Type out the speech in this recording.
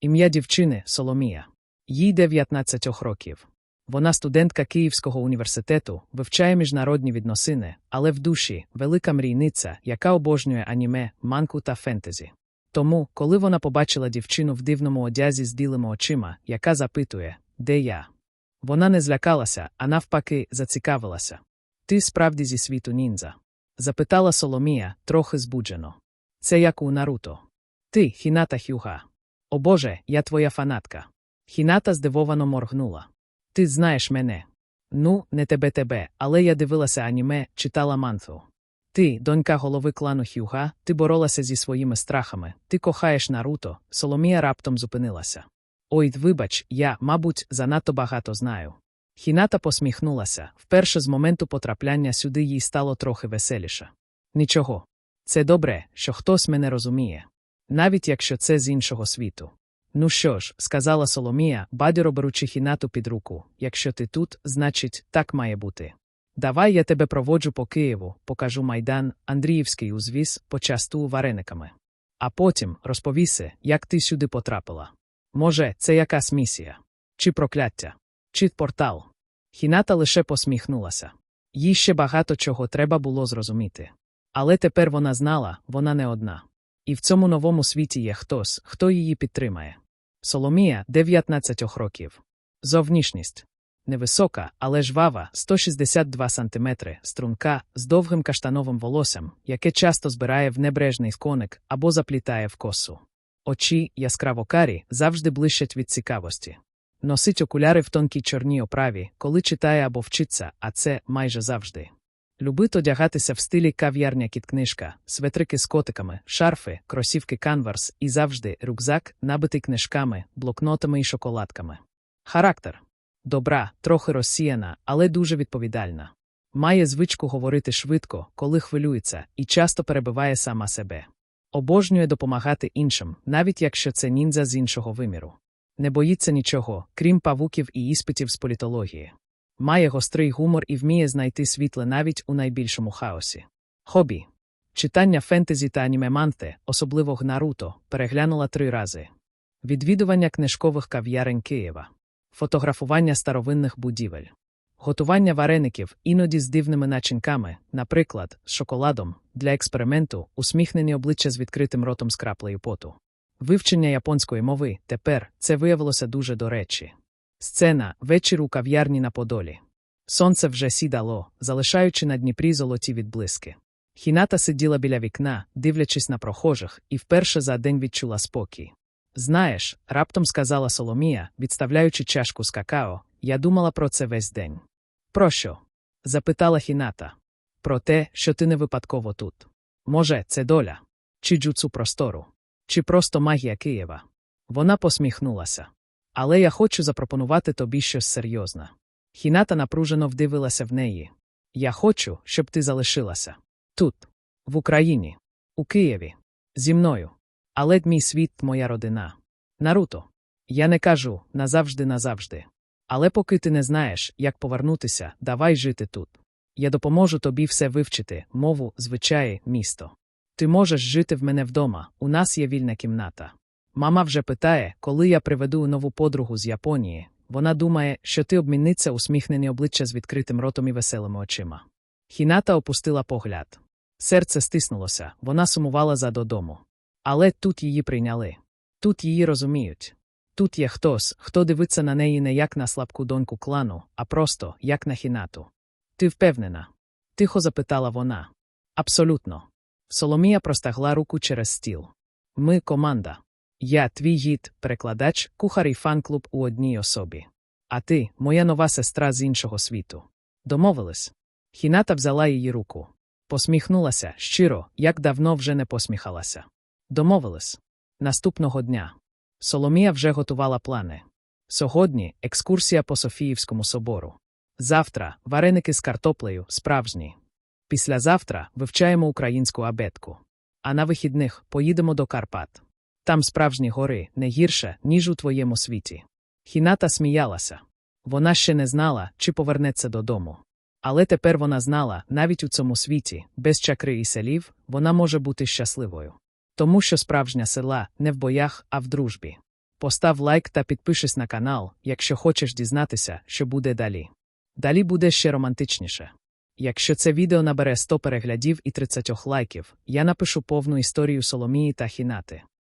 Ім'я дівчини Соломія. Їй 19 років. Вона студентка Київського університету, вивчає міжнародні відносини, але в душі велика мрійниця, яка обожнює аніме, манку та фентезі. Тому, коли вона побачила дівчину в дивному одязі з білими очима, яка запитує, де я? Вона не злякалася, а навпаки, зацікавилася. Ти справді зі світу ніндзя? запитала Соломія, трохи збуджено. Це як у Наруто. Ти, Хіната Хюга. О Боже, я твоя фанатка. Хіната здивовано моргнула. Ти знаєш мене. Ну, не тебе тебе, але я дивилася аніме, читала манту. Ти, донька голови клану Хюга, ти боролася зі своїми страхами, ти кохаєш Наруто, Соломія раптом зупинилася. Ой, вибач, я, мабуть, занадто багато знаю. Хіната посміхнулася, вперше з моменту потрапляння сюди їй стало трохи веселіше. Нічого. Це добре, що хтось мене розуміє, навіть якщо це з іншого світу. Ну що ж, сказала Соломія, бадьоро беручи хінату під руку, якщо ти тут, значить, так має бути. Давай я тебе проводжу по Києву, покажу майдан, Андріївський узвіз, почасту варениками. А потім розповіси, як ти сюди потрапила. Може, це якась місія, чи прокляття, чи портал. Хіната лише посміхнулася. Їй ще багато чого треба було зрозуміти. Але тепер вона знала, вона не одна. І в цьому новому світі є хтось, хто її підтримає. Соломія 19 років. Зовнішність. Невисока, але жвава, 162 см, струнка, з довгим каштановим волоссям, яке часто збирає в небрежний коник або заплітає в косу. Очі, яскраво карі, завжди блищать від цікавості. Носить окуляри в тонкій чорній оправі, коли читає або вчиться, а це майже завжди. Любить одягатися в стилі кав'ярня кіткнижка, светрики з котиками, шарфи, кросівки канварс і завжди рюкзак, набитий книжками, блокнотами і шоколадками. Характер добра, трохи розсіяна, але дуже відповідальна. Має звичку говорити швидко, коли хвилюється, і часто перебиває сама себе. Обожнює допомагати іншим, навіть якщо це ніндзя з іншого виміру. Не боїться нічого, крім павуків і іспитів з політології. Має гострий гумор і вміє знайти світле навіть у найбільшому хаосі. Хобі. Читання фентезі та анімеманте, особливо Наруто, переглянула три рази. Відвідування книжкових кав'ярень Києва, фотографування старовинних будівель, готування вареників іноді з дивними начинками, наприклад, з шоколадом, для експерименту, усміхнені обличчя з відкритим ротом з краплею поту. Вивчення японської мови тепер це виявилося дуже до речі. Сцена вечір у кав'ярні на Подолі. Сонце вже сідало, залишаючи на Дніпрі золоті відблиски. Хіната сиділа біля вікна, дивлячись на прохожих, і вперше за день відчула спокій. Знаєш, раптом сказала Соломія, відставляючи чашку з какао, я думала про це весь день. Про що? запитала Хіната. Про те, що ти не випадково тут. Може, це доля, чи джуцу простору, чи просто магія Києва. Вона посміхнулася. Але я хочу запропонувати тобі щось серйозне. Хіната напружено вдивилася в неї. Я хочу, щоб ти залишилася. Тут, в Україні, у Києві, зі мною. Але мій світ, моя родина. Наруто. Я не кажу назавжди, назавжди. Але поки ти не знаєш, як повернутися, давай жити тут. Я допоможу тобі все вивчити, мову, звичаї, місто. Ти можеш жити в мене вдома, у нас є вільна кімната. Мама вже питає, коли я приведу нову подругу з Японії. Вона думає, що ти обмінниця усміхнені обличчя з відкритим ротом і веселими очима. Хіната опустила погляд. Серце стиснулося, вона сумувала за додому. Але тут її прийняли. Тут її розуміють. Тут є хтось, хто дивиться на неї не як на слабку доньку клану, а просто як на хінату. Ти впевнена? Тихо запитала вона. Абсолютно. Соломія простагла руку через стіл. Ми команда. Я твій гід, перекладач, кухар і фан-клуб у одній особі. А ти, моя нова сестра з іншого світу. Домовились? Хіната взяла її руку. Посміхнулася щиро, як давно вже не посміхалася. Домовились. Наступного дня. Соломія вже готувала плани. Сьогодні екскурсія по Софіївському собору. Завтра вареники з картоплею, справжні. Післязавтра вивчаємо українську абетку. А на вихідних поїдемо до Карпат. Там справжні гори не гірше, ніж у твоєму світі. Хіната сміялася. Вона ще не знала, чи повернеться додому. Але тепер вона знала, навіть у цьому світі, без чакри і селів, вона може бути щасливою. Тому що справжня сила не в боях, а в дружбі. Постав лайк та підпишись на канал, якщо хочеш дізнатися, що буде далі. Далі буде ще романтичніше. Якщо це відео набере 100 переглядів і 30 лайків, я напишу повну історію Соломії та Хінати.